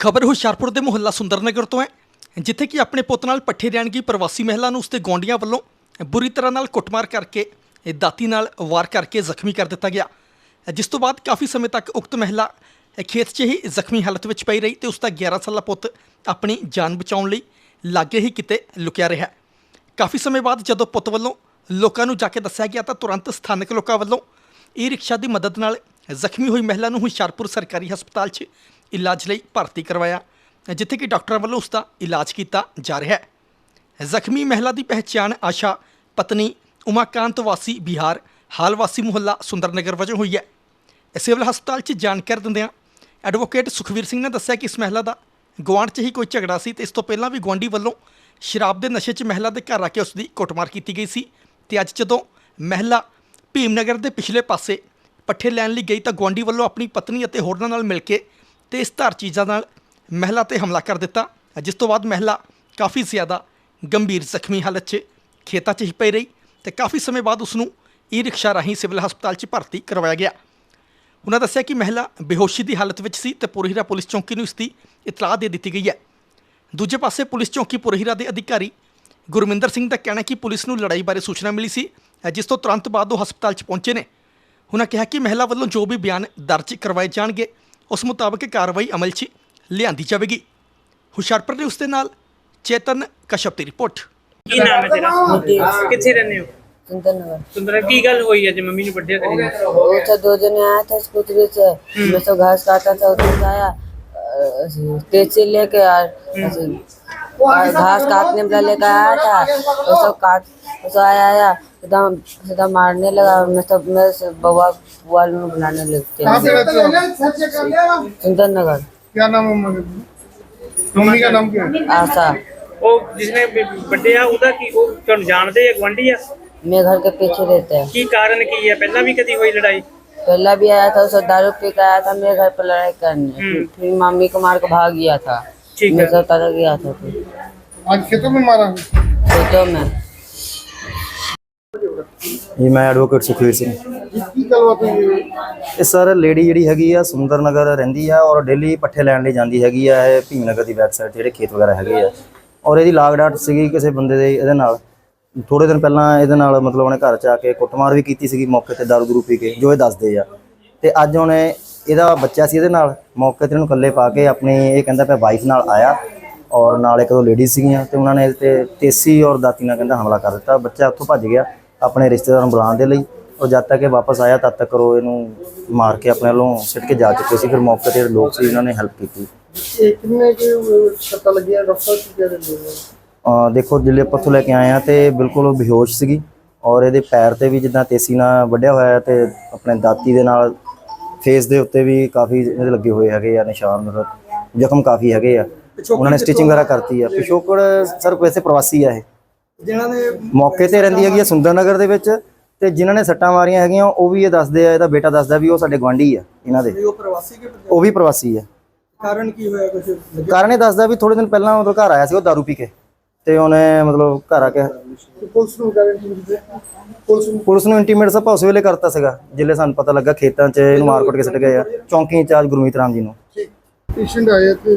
ਖਬਰ ਹੁਸ਼ਿਆਰਪੁਰ ਦੇ ਮੁਹੱਲਾ ਸੁੰਦਰਨਗਰ ਤੋਂ ਹੈ, ਜਿੱਥੇ ਕਿ ਆਪਣੇ ਪੁੱਤ ਨਾਲ ਪੱਠੇ ਰਹਿਣ ਗਈ ਪ੍ਰਵਾਸੀ ਮਹਿਲਾ ਨੂੰ ਉਸਦੇ ਗੌਂਡੀਆਂ ਵੱਲੋਂ ਬੁਰੀ ਤਰ੍ਹਾਂ ਨਾਲ ਕੁੱਟਮਾਰ ਕਰਕੇ ਦਾਤੀ ਨਾਲ ਵਾਰ ਕਰਕੇ ਜ਼ਖਮੀ ਕਰ ਦਿੱਤਾ ਗਿਆ। ਜਿਸ ਤੋਂ ਬਾਅਦ ਕਾਫੀ ਸਮੇਂ ਤੱਕ ਉਕਤ ਮਹਿਲਾ ਖੇਤ 'ਚ ਹੀ ਜ਼ਖਮੀ ਹਾਲਤ ਵਿੱਚ ਪਈ ਰਹੀ ਤੇ ਉਸ ਦਾ 11 ਸਾਲਾ ਪੁੱਤ ਆਪਣੀ ਜਾਨ ਬਚਾਉਣ ਲਈ ਲਾਗੇ ਹੀ ਕਿਤੇ ਲੁਕਿਆ ਰਿਹਾ। ਕਾਫੀ ਸਮੇਂ ਬਾਅਦ ਜਦੋਂ ਪੁੱਤ ਵੱਲੋਂ ਲੋਕਾਂ ਨੂੰ ਜਾ ਕੇ ਦੱਸਿਆ ਗਿਆ ਤਾਂ ਤੁਰੰਤ ਸਥਾਨਕ ਲੋਕਾਂ ਵੱਲੋਂ ਈ ਰਿਕਸ਼ਾ ਦੀ ਮਦਦ ਨਾਲ ਜ਼ਖਮੀ ਹੋਈ ਮਹਿਲਾ ਨੂੰ ਹੁਸ਼ਿਆਰਪੁਰ ਸਰਕਾਰੀ ਹਸਪਤਾਲ 'ਚ ਇਲਾਜ ਲਈ ਭਰਤੀ ਕਰਵਾਇਆ। ਜਿੱਥੇ ਕਿ ਡਾਕਟਰਾਂ ਵੱਲੋਂ ਉਸ ਦਾ ਇਲਾਜ ਕੀਤਾ ਜਾ ਰਿਹਾ ਹੈ। ਜ਼ਖਮੀ ਮਹਿਲਾ ਦੀ ਪਹਿਚਾਣ ਆਸ਼ਾ, ਪਤਨੀ ਉਮਾਕਾਂਤ ਵਾਸੀ ਬਿਹਾਰ, ਹਾਲ ਵਾਸੀ ਮੁਹੱਲਾ ਸੁੰਦਰਨਗਰ ਵਜੋਂ ਹੋਈ ਹੈ। ਸਿਵਲ ਹਸਪਤਾਲ 'ਚ ਜਾਣਕਾਰੀ ਦਿੰਦਿਆਂ ਐਡਵੋਕੇਟ ਸੁਖਵੀਰ ਸਿੰਘ ਨੇ ਦੱਸਿਆ ਕਿ ਇਸ ਮਹਿਲਾ ਦਾ ਗੁਆਂਢ 'ਚ ਹੀ ਕੋਈ ਝਗੜਾ ਸੀ ਤੇ ਇਸ ਤੋਂ ਪਹਿਲਾਂ ਵੀ ਗੁਆਂਢੀ ਵੱਲੋਂ ਸ਼ਰਾਬ ਦੇ ਨਸ਼ੇ 'ਚ ਮਹਿਲਾ ਦੇ ਘਰ ਆ ਕੇ ਉਸ ਦੀ ਕੁੱਟਮਾਰ ਕੀਤੀ ਗਈ ਸੀ ਤੇ ਅੱਜ ਜਦੋਂ ਮਹਿਲਾ ਭੀਮਨਗਰ ਦੇ ਪਿਛਲੇ ਪਾਸੇ ਪੱਠੇ ਲੈਣ ਲਈ ਗਈ ਤਾਂ ਗੁਆਂਢੀ ਵੱਲੋਂ ਆਪਣੀ ਪਤਨੀ ਅਤੇ ਹੋਰਨਾਂ ਨਾਲ ਮਿਲ ਕੇ ਤੇ ਇਸ ਧਾਰ ਚੀਜ਼ਾਂ ਨਾਲ ਮਹਿਲਾ ਤੇ ਹਮਲਾ ਕਰ ਦਿੱਤਾ। ਜਿਸ ਤੋਂ ਬਾਅਦ ਮਹਿਲਾ ਕਾਫੀ ਜ਼ਿਆਦਾ ਗੰਭੀਰ ਜ਼ਖਮੀ ਹਾਲਤ 'ਚ ਖੇਤਾਂ 'ਚ ਹੀ ਪਈ ਰਹੀ ਤੇ ਕਾਫੀ ਸਮੇਂ ਬਾਅਦ ਉਸ ਨੂੰ ਈ ਰਿਕਸ਼ਾ ਰਾਹੀਂ ਸਿਵਲ ਹਸਪਤਾਲ 'ਚ ਭਰਤੀ ਕਰਵਾਇਆ ਗਿਆ। ਉਹਨਾਂ ਦੱਸਿਆ ਕਿ ਮਹਿਲਾ ਬੇਹੋਸ਼ੀ ਦੀ ਹਾਲਤ ਵਿੱਚ ਸੀ ਤੇ ਪੁਰਹੀਰਾ ਪੁਲਿਸ ਚੌਂਕੀ ਨੂੰ ਇਸ ਦੀ ਇਤਲਾਹ ਦੇ ਦਿੱਤੀ ਗਈ ਹੈ। ਦੂਜੇ ਪਾਸੇ ਪੁਲਿਸ ਚੌਂਕੀ ਪੁਰਹੀਰਾ ਦੇ ਅਧਿਕਾਰੀ ਗੁਰਮਿੰਦਰ ਸਿੰਘ ਦਾ ਕਹਿਣਾ ਕਿ ਪੁਲਿਸ ਨੂੰ ਲੜਾਈ ਬਾਰੇ ਸੂਚਨਾ ਮਿਲੀ ਸੀ, ਜਿਸ ਤੋਂ ਤੁਰੰਤ ਬਾਅਦ ਉਹ ਹਸਪਤਾਲ 'ਚ ਪਹੁੰਚੇ ਨੇ। ਉਹਨਾਂ ਕਿਹਾ ਕਿ ਮਹਿਲਾ ਵੱਲੋਂ ਜੋ ਵੀ ਬਿਆਨ ਦਰਜ ਕਰਵਾਏ ਜਾਣਗੇ ਉਸ ਮੁਤਾਬਕ ਕਾਰਵਾਈ ਅਮਲ 'ਚ ਲਿਆਂਦੀ ਜਾਵੇਗੀ ਹੁਸ਼ਿਆਰਪੁਰ ਨੇ ਉਸ ਦੇ ਨਾਲ ਚੇਤਨ ਕਸ਼ਪ ਦੀ ਰਿਪੋਰਟ ਕੀ ਨਾਮ ਹੈ ਤੇਰਾ ਕਿੱਥੇ ਰਹਿੰਦੇ ਹੋ सुंदर नगर ਸੁੰਦਰ ਕੀ ਗੱਲ ਹੋਈ ਹੈ ਜੇ ਮੰਮੀ ਨੂੰ ਵੱਢਿਆ ਕਰੀ वो तो दो जने आया था स्कूटरी से मैं तो घास काटा था उधर से आया अ, तेज से लेके और ऐसे, और घास काटने वाला लेके आया था वो सब काट वो सब आया आया मारने लगा मैं सब मैं तो बवा वाल में बुलाने लगते कहाँ से रहते हो? नगर। क्या नाम है मम्मी का नाम क्या है? आशा। वो जिसने बर्थडे की वो जानते हैं है? मैं घर के पीछे रहते हैं। की कारण की है? पहला भी कभी हुई लड़ाई? पहला भी आया था उसे दारू पी के आया था मेरे घर पर लड़ाई करने। हम्म। फिर मम्मी को मार के भाग गया था। मैं सब तरह गया था। आज खेतों में मारा खेतों में। ਜੀ ਮੈਂ ਐਡਵੋਕੇਟ ਸੁਖਵੀਰ ਸਿੰਘ। ਕੀ ਗੱਲਬਾਤ ਇਹ ਸਰ ਲੇਡੀ ਜਿਹੜੀ ਹੈਗੀ ਆ ਸੁੰਦਰ ਨਗਰ ਰਹਿੰਦੀ ਆ ਔਰ ਡੇਲੀ ਪੱਠੇ ਲੈਣ ਲਈ ਜਾਂਦੀ ਹੈਗੀ ਆ ਇਹ ਭੀਮ ਨਗਰ ਦੀ ਵੈਬਸਾਈਟ ਜਿਹੜੇ ਖੇਤ ਵਗੈਰਾ ਹੈਗੇ ਆ। ਔਰ ਇਹਦੀ ਲਾਗ ਡਾਟ ਸੀਗੀ ਕਿਸੇ ਬੰਦੇ ਦੇ ਇਹਦੇ ਨਾਲ। ਥੋੜੇ ਦਿਨ ਪਹਿਲਾਂ ਇਹਦੇ ਨਾਲ ਮਤਲਬ ਉਹਨੇ ਘਰ ਚ ਆ ਕੇ ਕੁੱਟਮਾਰ ਵੀ ਕੀਤੀ ਸੀਗੀ ਮੌਕੇ ਤੇ ਦਾਰੂ ਦੂਰੂ ਪੀ ਕੇ ਜੋ ਇਹ ਦੱਸਦੇ ਆ। ਤੇ ਅੱਜ ਉਹਨੇ ਇਹਦਾ ਬੱਚਾ ਸੀ ਇਹਦੇ ਨਾਲ ਮੌਕੇ ਤੇ ਇਹਨੂੰ ਇਕੱਲੇ ਪਾ ਕੇ ਆਪਣੀ ਇਹ ਕਹਿੰਦਾ ਪਿਆ ਵਾਈਫ ਨਾਲ ਆਇਆ ਔਰ ਨਾਲ ਇੱਕ ਦੋ ਲੇਡੀਜ਼ ਸੀਗੀਆਂ ਤੇ ਉਹਨਾਂ ਨੇ ਤੇ ਤੇਸੀ ਔਰ ਦਾਤੀ ਨਾਲ ਕਹਿੰਦਾ ਹਮਲਾ ਕਰ ਦਿੱਤਾ। ਬੱਚਾ ਉੱਥੋਂ ਭੱਜ ਗਿਆ। ਆਪਣੇ ਰਿਸ਼ਤੇਦਾਰਾਂ ਨੂੰ ਬੁਲਾਉਣ ਦੇ ਲਈ ਉਹ ਜਦ ਤੱਕ ਇਹ ਵਾਪਸ ਆਇਆ ਤਦ ਤੱਕ ਉਹ ਇਹਨੂੰ ਮਾਰ ਕੇ ਆਪਣੇ ਵੱਲੋਂ ਸਿੱਟ ਕੇ ਜਾ ਚੁੱਕੇ ਸੀ। ਫਿਰ ਮੌਕੇ ਤੇ ਲੋਕ ਸੀ ਉਹਨਾਂ ਨੇ ਹੈਲਪ ਕੀਤੀ। ਇਹ ਕਿੰਨੇ ਕਿ ਸੱਟਾਂ ਦੇਖੋ ਜਿੱਲੇ ਪੱਥੋਂ ਲੈ ਕੇ ਆਏ ਆ ਤੇ ਬਿਲਕੁਲ ਉਹ ਬੇਹੋਸ਼ ਸੀਗੀ ਔਰ ਇਹਦੇ ਪੈਰ ਤੇ ਵੀ ਜਿੱਦਾਂ ਤੇਸੀ ਨਾਲ ਵੱਢਿਆ ਹੋਇਆ ਤੇ ਆਪਣੇ ਦਾਤੀ ਦੇ ਨਾਲ ਫੇਸ ਦੇ ਉੱਤੇ ਵੀ ਕਾਫੀ ਇਹਦੇ ਲੱਗੇ ਹੋਏ ਹੈਗੇ ਆ ਨਿਸ਼ਾਨ ਜ਼ਖਮ ਕਾਫੀ ਹੈਗੇ ਆ। ਉਹਨਾਂ ਨੇ ਸਟਿਚਿੰਗ ਵਗੈਰਾ ਕਰਤੀ ਆ। ਪਿਸ਼ੋਕੜ ਸਰ ਕੋਈ ਐਸੇ ਪ੍ਰਵਾਸੀ ਆ ਇਹ? ਜਿਨ੍ਹਾਂ ਨੇ ਮੌਕੇ ਤੇ ਰਹਿੰਦੀ ਹੈਗੀ ਸੁੰਦਰ ਨਗਰ ਦੇ ਵਿੱਚ ਤੇ ਜਿਨ੍ਹਾਂ ਨੇ ਸੱਟਾਂ ਮਾਰੀਆਂ ਹੈਗੀਆਂ ਉਹ ਵੀ ਇਹ ਦੱਸਦੇ ਆ ਇਹਦਾ ਬੇਟਾ ਦੱਸਦਾ ਵੀ ਉਹ ਸਾਡੇ ਗਵਾਂਢੀ ਆ ਇਹਨਾਂ ਦੇ। ਉਹ ਵੀ ਪ੍ਰਵਾਸੀ ਆ। ਕਾਰਨ ਕੀ ਹੋਇਆ ਕੁਝ ਕਾਰਨ ਇਹ ਦੱਸਦਾ ਵੀ ਥੋੜੇ ਦਿਨ ਪਹਿਲਾਂ ਉਹਦੇ ਘਰ ਆਇਆ ਸੀ ਉਹ ਦਾਰੂ ਪੀ ਕੇ ਤੇ ਉਹਨੇ ਮਤਲਬ ਘਰ ਆ ਕੇ ਪੁਲਿਸ ਨੂੰ ਕਹਿੰਦੇ ਪੁਲਿਸ ਨੂੰ ਪੁਲਿਸ ਨੂੰ ਇੰਟੀਮੇਟ ਸਭਾ ਉਸ ਵੇਲੇ ਕਰਤਾ ਸੀਗਾ। ਜਿੱਲੇ ਸਾਨੂੰ ਪਤਾ ਲੱਗਾ ਖੇਤਾਂ 'ਚ ਇਹਨੂੰ ਮਾਰ ਕੁੱਟ ਕੇ ਸੱਟ ਗਏ ਚੌਂਕੀ ਇੰਚਾਰਜ ਗੁਰਮੀਤ ਰਾਮ ਜੀ ਨੂੰ। ਪੇਸ਼ੈਂਟ ਆਇਆ ਤੇ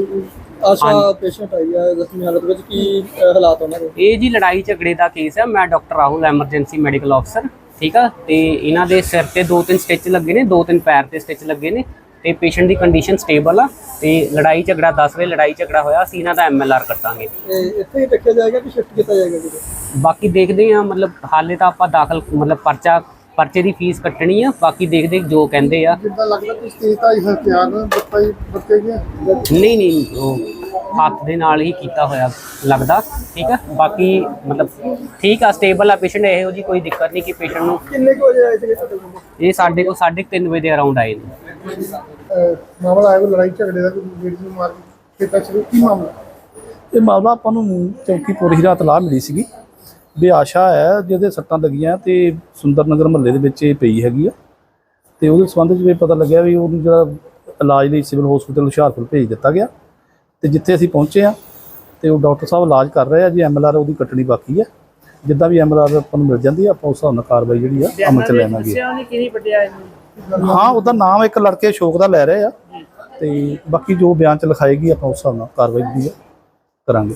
ਆਸ਼ਾ ਪੇਸ਼ੈਂਟ ਆਈ ਆ ਜ਼ਖਮੀ ਹਾਲਤ ਵਿੱਚ ਕੀ ਹਾਲਾਤ ਉਹਨਾਂ ਦੇ? ਇਹ ਜੀ ਲੜਾਈ ਝਗੜੇ ਦਾ ਕੇਸ ਹੈ ਮੈਂ ਡਾਕਟਰ ਰਾਹੁਲ ਐਮਰਜੈਂਸੀ ਮੈਡੀਕਲ ਅਫਸਰ ਠੀਕ ਆ? ਤੇ ਇਹਨਾਂ ਦੇ ਸਿਰ ਤੇ ਦੋ ਤਿੰਨ ਸਟਿਚ ਲੱਗੇ ਨੇ ਦੋ ਤਿੰਨ ਪੈਰ ਤੇ ਸਟਿਚ ਲੱਗੇ ਨੇ ਤੇ ਪੇਸ਼ੈਂਟ ਦੀ ਕੰਡੀਸ਼ਨ ਸਟੇਬਲ ਆ ਤੇ ਲੜਾਈ ਝਗੜਾ ਦੱਸ ਰਹੇ ਲੜਾਈ ਝਗੜਾ ਹੋਇਆ ਅਸੀਂ ਇਹਨਾਂ ਦਾ ਐਮਐਲਆਰ ਕੱਟਾਂਗੇ। ਇੱਥੇ ਹੀ ਟੱਕਿਆ ਜਾਏਗਾ ਕਿ ਸ਼ਿਫਟ ਕੀਤਾ ਜਾਏਗਾ ਬਾਕੀ ਦੇਖਦੇ ਆ ਮਤਲਬ ਹਾਲੇ ਤਾਂ ਆਪਾਂ ਦਾਖਲ ਮਤਲਬ ਪਰਚਾ ਪਰਚੇ ਦੀ ਫੀਸ ਕੱਟਣੀ ਆ ਬਾਕੀ ਦੇਖਦੇ ਜੋ ਕਹਿੰਦੇ ਆ। ਜਿੱਦਾਂ ਲੱਗਦਾ ਕੁਝ 30 ਹਥਿਆਰ ਬੱਚੇ ਬੱਚੇ ਨਹੀਂ ਨਹੀਂ ਉਹ ਹੱਥ ਦੇ ਨਾਲ ਹੀ ਕੀਤਾ ਹੋਇਆ ਲੱਗਦਾ ਠੀਕ ਆ? ਬਾਕੀ ਮਤਲਬ ਠੀਕ ਆ ਸਟੇਬਲ ਆ ਪੇਸ਼ੈਂਟ ਇਹੋ ਜੀ ਕੋਈ ਦਿੱਕਤ ਨਹੀਂ ਕਿ ਪੇਸ਼ੈਂਟ ਨੂੰ ਕਿੰਨੇ ਕੁ ਵਜੇ ਆਏ ਸੀ ਤੁਹਾਡੇ ਕੋਲ? ਇਹ ਸਾਡੇ ਕੋਲ 3:30 ਵਜੇ ਦੇ ਅਰਾਊਂਡ ਆਏ ਨੇ। ਮਾਮਲਾ ਆਇਆ ਲੜਾਈ ਝਗੜੇ ਦਾ ਕੋਈ ਲੇਡੀ ਨੂੰ ਮਾਰ ਕੇ ਤਾਂ ਸ਼ੁਰੂ ਕੀ ਮਾਮਲਾ? ਇਹ ਮਾਮਲਾ ਆਪਾਂ ਨੂੰ ਚੌਕੀ ਪੂਰੀ ਰਾਤ ਲਾਹ ਮਿਲੀ ਸੀਗੀ। ਵੀ ਆਸ਼ਾ ਹੈ ਜਿਹਦੇ ਸੱਟਾਂ ਲੱਗੀਆਂ ਤੇ ਸੁੰਦਰ ਨਗਰ ਮਹੱਲੇ ਦੇ ਵਿੱਚ ਇਹ ਪਈ ਹੈਗੀ ਆ। ਤੇ ਉਹਦੇ ਸੰਬੰਧ ਵਿੱਚ ਵੀ ਪਤਾ ਲੱਗਿਆ ਵੀ ਉਹਨੂੰ ਜਿਹੜਾ ਇਲਾਜ ਲਈ ਸਿਵਲ ਹਸਪੀਟਲ ਹੁਸ਼ਿਆਰਪੁਰ ਭੇਜ ਦਿੱਤਾ ਗਿਆ। ਤੇ ਜਿੱਥੇ ਅਸੀਂ ਪਹੁੰਚੇ ਆ ਤੇ ਉਹ ਡਾਕਟਰ ਸਾਹਿਬ ਇਲਾਜ ਕਰ ਰਹੇ ਆ ਜੀ ਐਮਐਲਆਰ ਉਹਦੀ ਕੱਟਣੀ ਬਾਕੀ ਹੈ ਜਿੱਦਾਂ ਵੀ ਐਮਐਲਆਰ ਆਪਾਂ ਨੂੰ ਮਿਲ ਜਾਂਦੀ ਆ ਆਪਾਂ ਉਸ ਹਿਸਾਬ ਨਾਲ ਕਾਰਵਾਈ ਜਿਹੜੀ ਆ ਅਮਲ ਚ ਇਹਨੂੰ? ਹਾਂ ਉਹਦਾ ਨਾਮ ਇੱਕ ਲੜਕੇ ਸ਼ੋਕ ਦਾ ਲੈ ਰਹੇ ਆ। ਤੇ ਬਾਕੀ ਜੋ ਬਿਆਨ ਚ ਲਿਖਾਏਗੀ ਆਪਾਂ ਉਸ ਹਿਸਾਬ ਨਾਲ ਕਾਰਵਾਈ ਦੀ ਕਰਾਂਗੇ।